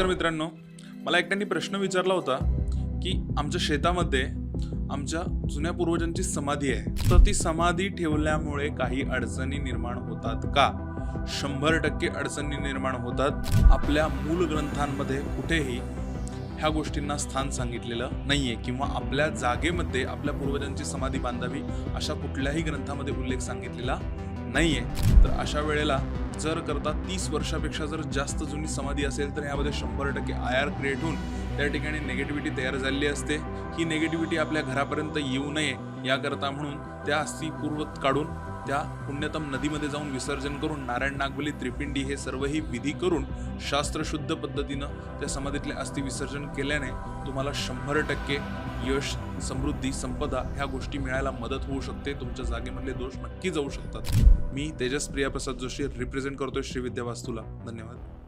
नमस्कार मित्रांनो. मला एकट्याने प्रश्न विचारला होता की आमच्या शेतामध्ये आमच्या जुन्या पूर्वजांची समाधी आहे. तर ती समाधी ठेवल्यामुळे काही अडचणी निर्माण होतात का? शंभर टक्के अडचणी निर्माण होतात. आपल्या मूल ग्रंथांमध्ये कुठेही ह्या गोष्टींना स्थान सांगितलेलं नाही आहे किंवा आपल्या जागेमध्ये आपल्या पूर्वजांची समाधी बांधावी अशा कुठल्याही ग्रंथामध्ये उल्लेख सांगितलेला नाही आहे तर अशा वेळेला जर करता तीस वर्षापेक्षा जर जास्त जुनी समाधी असेल तर यामध्ये शंभर टक्के आय आर क्रिएट होऊन त्या ठिकाणी नेगेटिव्हिटी तयार झालेली असते. ही नेगेटिव्हिटी आपल्या घरापर्यंत येऊ नये याकरता म्हणून त्या अस्थी पूर्वत काढून त्या पुण्यतम नदीमध्ये जाऊन विसर्जन करून नारायण नागबली त्रिपिंडी हे सर्वही विधी करून शास्त्रशुद्ध पद्धतीनं त्या समाधीतले अस्थि विसर्जन केल्याने तुम्हाला शंभर टक्के यश समृद्धी संपदा ह्या गोष्टी मिळायला मदत होऊ शकते. तुमच्या जागेमधले दोष नक्की जाऊ शकतात. मी तेजस प्रिया प्रसाद जोशी रिप्रेझेंट करतोय श्री विद्या वास्तूला धन्यवाद.